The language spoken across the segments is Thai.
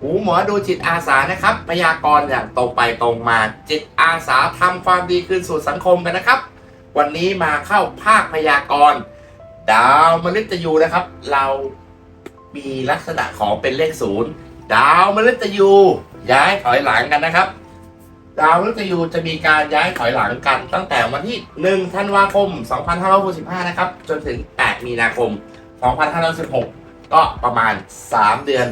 หูหมอดูจิตอาสานะครับพยากรณ์อย่างตรงไปตรงมาจิตอาสาทำความดีคืนสู่สังคมกันนะครับ วันนี้มาเข้าภาคพยากรณ์ดาวมฤตยูนะครับ เรามีลักษณะของเป็นเลขศูนย์ดาวมฤตยูย้ายถอยหลังกันนะครับ ดาวมฤตยูจะมีการย้ายถอยหลังกัน ตั้งแต่วันที่1ธันวาคม 2565 นะครับ จนถึง 8 มีนาคม 2516 ก็ประมาณ 3 เดือน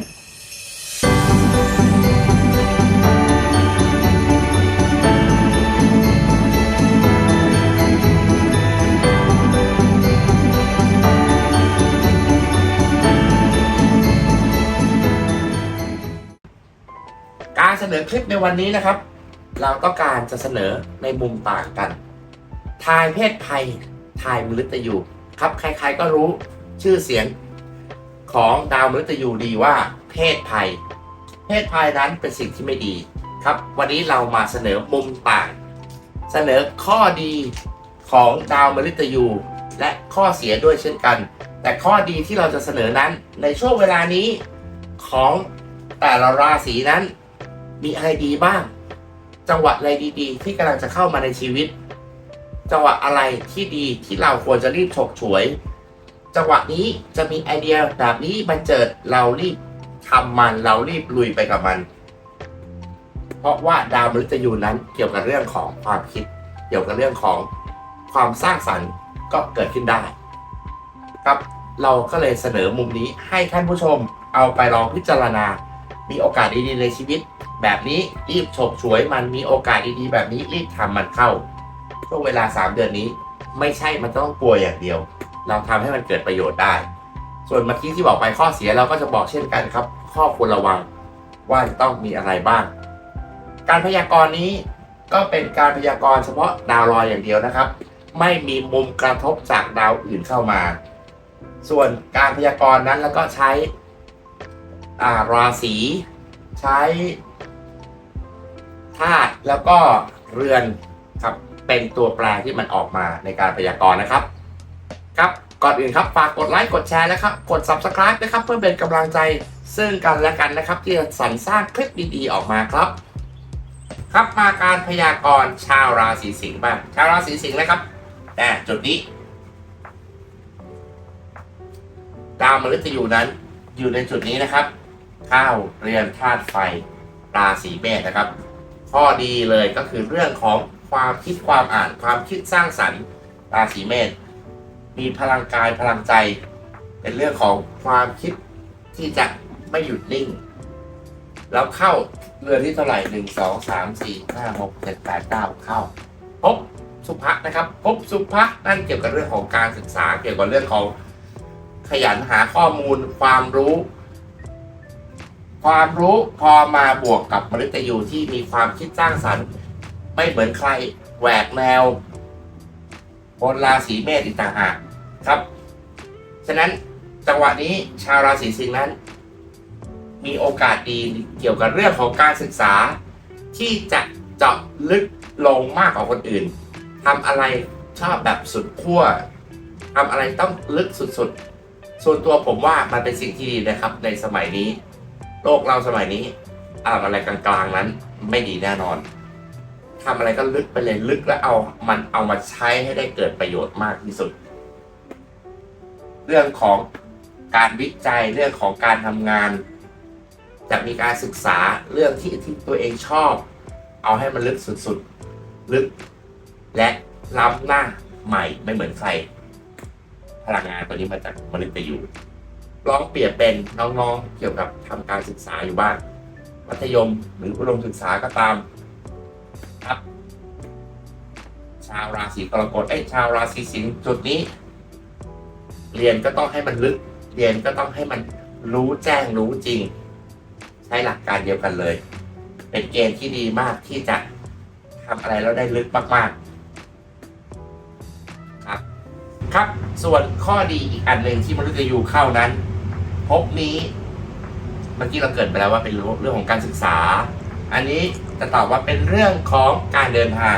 คลิปในวันนี้นะครับ เราต้องการจะเสนอในมุมต่างกันทายเพศภัยทายมฤตยูครับใครๆก็รู้ชื่อเสียงของดาวมฤตยูดีว่าเพศภัย เพศภัยนั้นเป็นสิ่งที่ไม่ดีครับ วันนี้เรามาเสนอมุมต่าง เสนอข้อดีของดาวมฤตยูและข้อเสียด้วยเช่นกัน แต่ข้อดีที่เราจะเสนอนั้นในช่วงเวลานี้ของแต่ละราศีนั้น มีอะไรดีบ้าง จังหวะอะไรดีๆ ที่กำลังจะเข้ามาในชีวิต จังหวะอะไรที่ดีที่เราควรจะรีบฉกฉวย จังหวะนี้จะมีไอเดียแบบนี้บันเจิดเรารีบทำมันเรารีบลุยไปกับมัน เพราะว่าดาวมฤตยูนั้นเกี่ยวกับเรื่องของความคิด เกี่ยวกับเรื่องของความสร้างสรรค์ก็เกิดขึ้นได้ ครับเราก็เลยเสนอมุมนี้ให้ท่านผู้ชมเอาไปลองพิจารณา มีโอกาสดีๆในชีวิต แบบนี้รีบฉกฉวยมันมีโอกาสดีๆ แบบนี้รีบทำมันเข้าช่วงเวลา 3 เดือนนี้ ไม่ใช่มันต้องกลัวอย่างเดียว เราทำให้มันเกิดประโยชน์ได้ ส่วนเมื่อกี้ที่บอกไปข้อเสียเราก็จะบอกเช่นกันครับ ข้อควรระวังว่าจะต้องมีอะไรบ้าง การพยากรณ์นี้ก็เป็นการพยากรณ์เฉพาะดาวลอยอย่างเดียวนะครับ ไม่มีมุมกระทบจากดาวอื่นเข้ามา ส่วนการพยากรณ์นั้นแล้วก็ใช้อ่าราศีใช้ ธาตุแล้วก็เรือนครับเป็นตัวแปรที่มันออกมาในการพยากรณ์นะครับ ครับก่อนอื่นครับฝากกดไลค์กดแชร์นะครับ กด subscribe นะครับ เพื่อเป็นกำลังใจซึ่งกันและกันนะครับ ที่จะสรรสร้างคลิปดีๆออกมาครับ ครับมาการพยากรณ์ชาวราศีสิงห์บ้างชาวราศีสิงห์นะครับแต่จุดนี้ดาวมฤตยูนั้นอยู่ในจุดนี้นะครับข้าวเรือนธาตุไฟราศีเมษนะครับ ข้อดีเลยก็คือเรื่องของความคิดความอ่านความคิดสร้างสรรค์ราศีเมษมีพลังกายพลังใจ เป็นเรื่องของความคิดที่จะไม่หยุดนิ่ง แล้วเข้าเรือนที่เท่าไหร่หนึ่งสองสามสี่ห้าหกเจ็ดแปดเก้าเข้าพบสุภะนะครับพบสุภะนั่นเกี่ยวกับเรื่องของการศึกษาเกี่ยวกับเรื่องของขยันหาข้อมูลความรู้ ความรู้พอมาบวกกับมฤตยูที่มีความคิดสร้างสรรค์ ไม่เหมือนใครแหวกแนวบนราศีเมษอีกต่างหากครับ ฉะนั้นจังหวะนี้ชาวราศีสิงห์นั้น มีโอกาสดีเกี่ยวกับเรื่องของการศึกษา ที่จะเจาะลึกลงมากกว่าคนอื่นทำอะไรชอบแบบสุดขั้วทำอะไรต้องลึกสุดๆ ส่วนตัวผมว่ามันเป็นสิ่งที่ดีนะครับในสมัยนี้ โลกเราสมัยนี้อ่าอะไรกลางๆนั้นไม่ดีแน่นอนทำอะไรก็ลึกไปเลยลึกแล้วเอามันเอามาใช้ให้ได้เกิดประโยชน์มากที่สุด เรื่องของการวิจัยเรื่องของการทำงาน จะมีการศึกษาเรื่องที่ที่ตัวเองชอบ เอาให้มันลึกสุดๆ ลึก และล้ำหน้าใหม่ไม่เหมือนใคร พลังงานตัวนี้มาจากมนุษย์ไปอยู่ ลองเปรียบเป็นน้องๆ เกี่ยวกับทำการศึกษาอยู่บ้าง มัธยมหรืออุดมศึกษาก็ตามครับ ชาวราศีกรกฎเอ้ชาวราศีสิงห์จุดนี้ เรียนก็ต้องให้มันลึก เรียนก็ต้องให้มันรู้แจ้งรู้จริง ใช้หลักการเดียวกันเลย เป็นเกณฑ์ที่ดีมากที่จะทำอะไรแล้วได้ลึกมากๆ ครับ ครับ ส่วนข้อดีอีกอันหนึ่งที่มนุษย์ยูเข้านั้น ภพนี้ เมื่อกี้เราเกิดไปแล้วว่าเป็นเรื่องของการศึกษา อันนี้จะตอบว่าเป็นเรื่องของการเดินทาง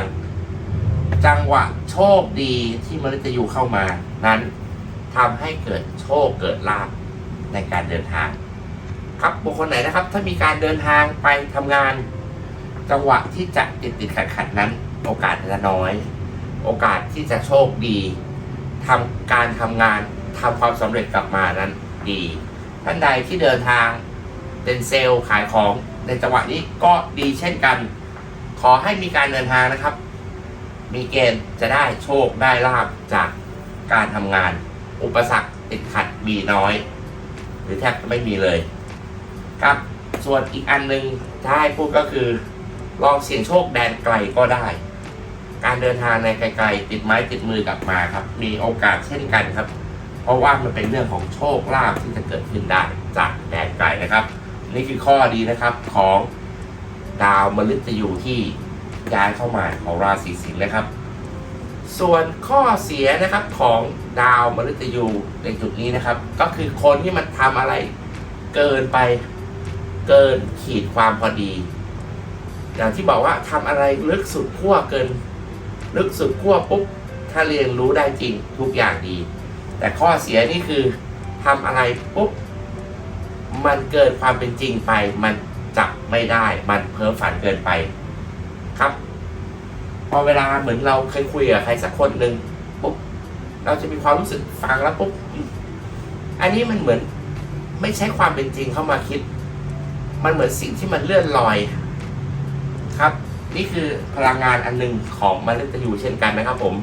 จังหวะโชคดีที่มนุษย์ยูเข้ามา นั้นทำให้เกิดโชคเกิดลาภในการเดินทาง ครับบุคคลไหนนะครับ ถ้ามีการเดินทางไปทำงาน จังหวะที่จะติดติดขัดขัดนั้น โอกาสจะน้อย โอกาสที่จะโชคดีทำการทำงานทำความสำเร็จกลับมานั้นดี ท่านใดที่เดินทางเป็นเซลล์ขายของในจังหวะนี้ก็ดีเช่นกัน ขอให้มีการเดินทางนะครับ มีเกณฑ์จะได้โชคได้ลาบจากการทำงาน อุปสรรคติดขัดมีน้อย หรือแทบจะไม่มีเลย ครับ ส่วนอีกอันหนึ่งถ้าให้พูดก็คือ ลองเสี่ยงโชคแดนไกลก็ได้ การเดินทางในไกลๆ ติดไม้ติดมือกลับมาครับ มีโอกาสเช่นกันครับ ราะว่ามันเป็นเรื่องของโชคลาภที่จะเกิดขึ้นได้จากแดนไกลนะครับ นี่คือข้อดีนะครับของดาวมฤตยูที่ย้ายเข้ามาของราศีสิงห์นะครับ ส่วนข้อเสียนะครับของดาวมฤตยูในจุดนี้นะครับ ก็คือคนที่มันทำอะไรเกินไปเกินขีดความพอดี อย่างที่บอกว่าทำอะไรลึกสุดขั้วเกิน ลึกสุดขั้วปุ๊บถ้าเรียนรู้ได้จริงทุกอย่างดี แต่ข้อเสียนี่คือทำอะไรปุ๊บมันเกินความเป็นจริงไป มันจับไม่ได้ มันเพ้อฝันเกินไปครับ พอเวลาเหมือนเราเคยคุยกับใครสักคนหนึ่งปุ๊บเราจะมีความรู้สึกฟังแล้วปุ๊บอันนี้มันเหมือนไม่ใช่ความเป็นจริงเข้ามาคิด มันเหมือนสิ่งที่มันเลื่อนลอย ครับ นี่คือพลังงานอันหนึ่งของมนุษย์ยูเช่นกันนะครับผม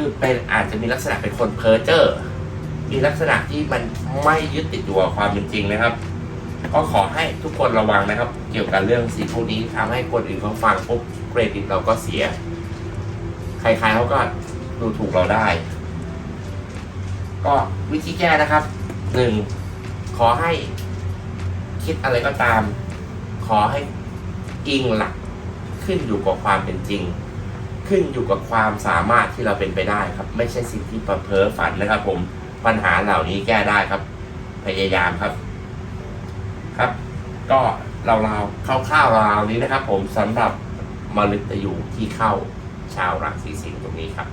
คือเป็นอาจจะมีลักษณะเป็นคนเพ้อเจ้อมีลักษณะที่มันไม่ยึดติดอยู่กับความเป็นจริงนะครับ ก็ขอให้ทุกคนระวังนะครับ เกี่ยวกับเรื่องสิ่งพวกนี้ทำให้คนอื่นเขาฟังปุ๊บเครดิตเราก็เสีย ใครๆเขาก็ดูถูกเราได้ ก็วิธีแก้นะครับหนึ่งขอให้คิดอะไรก็ตาม ขอให้อิงหลักขึ้นอยู่กับความเป็นจริง ขึ้นอยู่กับความสามารถที่เราเป็นไปได้ครับ ไม่ใช่สิ่งที่ประเพ้อฝันนะครับผมปัญหาเหล่านี้แก้ได้ครับ พยายามครับ ครับ ก็เราเราๆคร่าวๆราวนี้นะครับ ผมสำหรับมฤตยูที่เข้าชาวราศีสิงห์ตรงนี้ครับ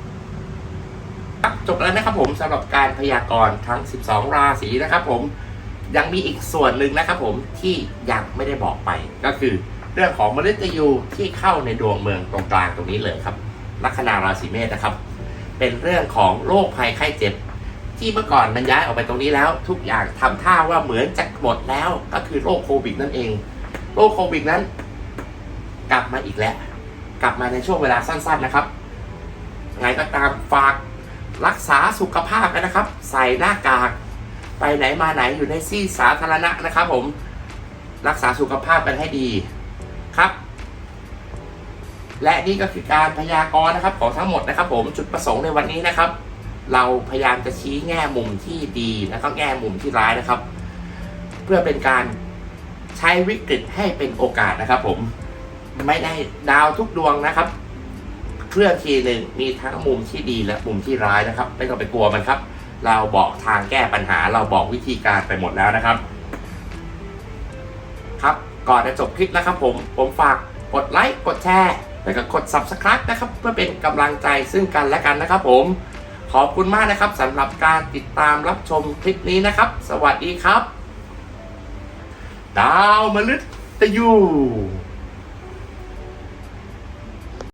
ครับจบแล้วนะครับผมสำหรับการพยากรณ์ทั้ง 12 ราศีนะครับ ผมยังมีอีกส่วนหนึ่งนะครับ ผมที่ยังไม่ได้บอกไปก็คือ เรื่องของมฤตยูที่เข้าในดวงเมืองตรงกลางตรงนี้เลยครับ ลัคนาราศีเมษนะครับ เป็นเรื่องของโรคภัยไข้เจ็บ ที่เมื่อก่อนมันย้ายออกไปตรงนี้แล้ว ทุกอย่างทำท่าว่าเหมือนจะหมดแล้วก็คือโรคโควิดนั่นเองโรคโควิดนั้น กลับมาอีกแล้ว กลับมาในช่วงเวลาสั้น ๆนะครับไงก็ตามฝากรักษาสุขภาพกันนะครับ ใส่หน้ากาก ไปไหนมาไหนอยู่ในที่สาธารณะนะครับ ผมรักษาสุขภาพกันให้ดี และนี่ก็คือการพยากรณ์นะครับของทั้งหมดนะครับ ผมจุดประสงค์ในวันนี้นะครับ เราพยายามจะชี้แง่มุมที่ดีแล้วก็แง่มุมที่ร้ายนะครับ เพื่อเป็นการใช้วิกฤตให้เป็นโอกาสนะครับ ผมไม่ได้ดาวทุกดวงนะครับ เคลื่อนทีหนึ่งมีทั้งมุมที่ดีและมุมที่ร้ายนะครับ ไม่ต้องไปกลัวมันครับ เราบอกทางแก้ปัญหา เราบอกวิธีการไปหมดแล้วนะครับ ครับก่อนจะจบคลิปนะครับ ผมผมฝากกดไลค์กดแชร์ แล้วก็กด subscribe นะครับเพื่อเป็นกำลังใจซึ่งกันและกันนะครับ ผม ขอบคุณมากนะครับสำหรับการติดตามรับชมคลิปนี้นะครับ สวัสดีครับ ดาวมฤตยู